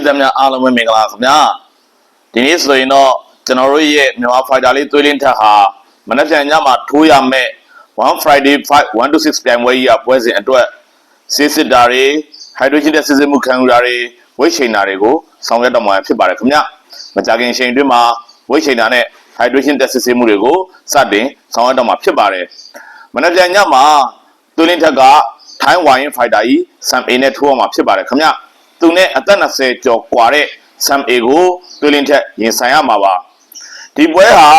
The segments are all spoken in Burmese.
ရိသတ်များအားလုံးပဲမင်္ဂလာခင်ဗျာဒီနေ့ဆိုရင်တော့ကျွန်တော်တို့ရဲ့မြန်မာဖိုက်တာလေးသွေးလင်းထက်ဟာမနက်ဖြန်ညမှာထိုးရမဲ့1 Friday 5 1 to 6ပြိုင်ပွဲကြီးကပွဲစဉ်အတွက်စစ်စစ်တာတွေဟိုက်ဒရိုဂျင်တက်စစ်စစ်မှုခံယူတာတွေဝိတ်ချိန်တာတွေကိုဆောင်ရွက်တော့မှာဖြစ်ပါတယ်ခင်ဗျာမကြခင်ချိန်အတွင်းမှာဝိတ်ချိန်တာနဲ့ဟိုက်ဒရိုဂျင်တက်စစ်စစ်မှုတွေကိုစတင်ဆောင်ရွက်တော့မှာဖြစ်ပါတယ်မနက်ဖြန်ညမှာသွေးလင်းထက်ကထိုင်းဝိုင်ဖိုက်တာကြီးဆမ်အေနဲ့ထိုးရမှာဖြစ်ပါတယ်ခင်ဗျာ သူနဲ့အသက်20ကျော်กว่าတဲ့ Sam A ကိုသွေးလင်းထက်ရင်ဆိုင်ရမှာပါဒီပွဲဟာ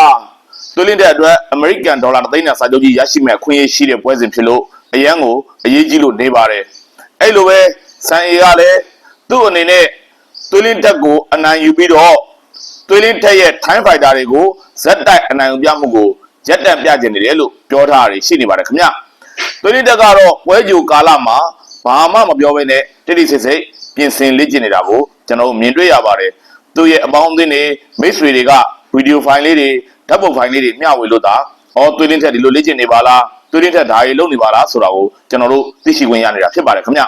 သွေးလင်းထက်အတွက် American Dollar သိန်းနဲ့စာချုပ်ကြီးရရှိမဲ့ခွင့်ရရှိတဲ့ပွဲစဉ်ဖြစ်လို့အရန်ကိုအရေးကြီးလို့နေပါတယ်အဲ့လိုပဲ Sam A ကလည်းသူ့အနေနဲ့သွေးလင်းထက်ကိုအနိုင်ယူပြီးတော့သွေးလင်းထက်ရဲ့ Time Fighter တွေကိုဇက်တိုက်အနိုင်ယူပြမှုကိုရက်တန့်ပြကျင်နေတယ်လို့ပြောထားတာရှိနေပါတယ်ခင်ဗျသွေးလင်းထက်ကတော့ပွဲကြိုကာလမှာဘာမှမပြောဘဲနဲ့တိတိစိတ်စိတ် ပြင်ဆင်လေ့ကျင့်နေတာကိုကျွန်တော်တို့မြင်တွေ့ရပါတယ်သူ့ရဲ့အပေါင်းအသင်းတွေမိတ်ဆွေတွေကဗီဒီယိုဖိုင်လေးတွေဓာတ်ပုံဖိုင်လေးတွေမျှဝေလို့သာအော်သွေးလင်းထက်ဒီလိုလေ့ကျင့်နေပါလားသွေးလင်းထက်ဒါရီလုပ်နေပါလားဆိုတာကိုကျွန်တော်တို့သိရှိခွင့်ရနေတာဖြစ်ပါတယ်ခင်ဗျ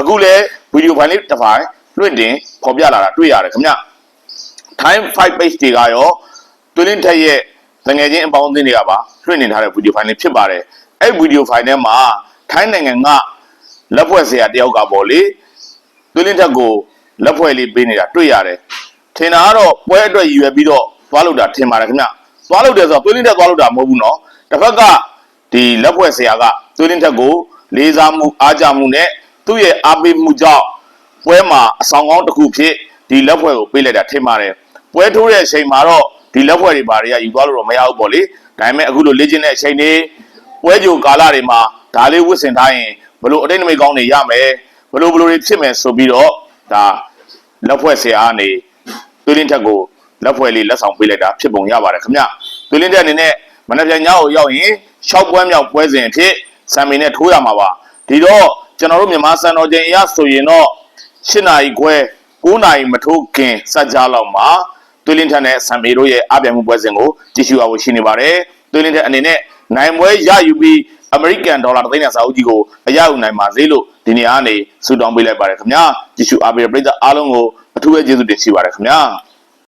အခုလည်းဗီဒီယိုဖိုင်လေးတစ်ဖိုင်လွှင့်တင်ဖော်ပြလာတာတွေ့ရတယ်ခင်ဗျ time 5 page တွေကရောသွေးလင်းထက်ရဲ့တငယ်ချင်းအပေါင်းအသင်းတွေကပါလွှင့်နေထားတဲ့ဗီဒီယိုဖိုင်လေးဖြစ်ပါတယ်အဲ့ဗီဒီယိုဖိုင်ထဲမှာထိုင်းနိုင်ငံကလက်ဖွဲ့ဆရာတယောက်ကပေါ့လေ သွေးလင်းထက်ကိုလက်ဖွဲ့လေးပေးနေတာတွေ့ရတယ်ထင်တာကတော့ပွဲအတွက်ရည်ရွယ်ပြီးတော့သွားလို့တာထင်ပါတယ်ခင်ဗျသွားလို့တယ်ဆိုတော့သွေးလင်းထက်သွားလို့တာမဟုတ်ဘူးနော်တစ်ဖက်ကဒီလက်ဖွဲ့ဆရာကသွေးလင်းထက်ကိုလေးစားမှုအားကြမှုနဲ့သူ့ရဲ့အားပေးမှုကြောင့်ပွဲမှာအဆောင်ကောင်းတစ်ခုဖြစ်ဒီလက်ဖွဲ့ကိုပေးလိုက်တာထင်ပါတယ်ပွဲထိုးတဲ့အချိန်မှာတော့ဒီလက်ဖွဲ့တွေဘာတွေကယူသွားလို့တော့မရဘူးပေါ့လေဒါပေမဲ့အခုလိုလေ့ကျင့်တဲ့အချိန်တွေပွဲကြိုကာလတွေမှာဒါလေးဝတ်ဆင်ထားရင်ဘလို့အတိတ်နမိတ်ကောင်းတွေရမယ် ဘလို့ဘလို့တွေဖြစ်မယ်ဆိုပြီးတော့ဒါလက်ဖွဲ့ဆရာကနေသွေးလင်းထက်ကိုလက်ဖွဲ့လေးလက်ဆောင်ပေးလိုက်တာဖြစ်ပုံရပါတယ်ခင်ဗျသွေးလင်းထက်အနေနဲ့မနေ့ပြန်ညကိုရောက်ရင်၆ပွဲမြောက်ပွဲစဉ်အဖြစ်ဆမ်မီနဲ့ထိုးရမှာပါဒီတော့ကျွန်တော်တို့မြန်မာစံတော်ချိန်အရဆိုရင်တော့၈နာရီခွဲ9နာရီမထိုးခင်စัจ जा လောက်မှာသွေးလင်းထက်နဲ့ဆမ်မီတို့ရဲ့အပြိုင်မှုပွဲစဉ်ကိုကြည့်ရှုရဖို့ရှိနေပါတယ်သွေးလင်းထက်အနေနဲ့နိုင်ပွဲရယူပြီး American Dollar သိန်းနဲ့စာအုပ်ကြီးကိုအရယူနိုင်ပါစေလို့ ဒီနေ့အားနေဆုတောင်းပေးလိုက်ပါတယ်ခင်ဗျာကြည့်ရှုအားပေးတဲ့ပရိသတ်အားလုံးကိုအထူးပဲကျေးဇူးတင်ရှိပါတယ်ခင်ဗျာ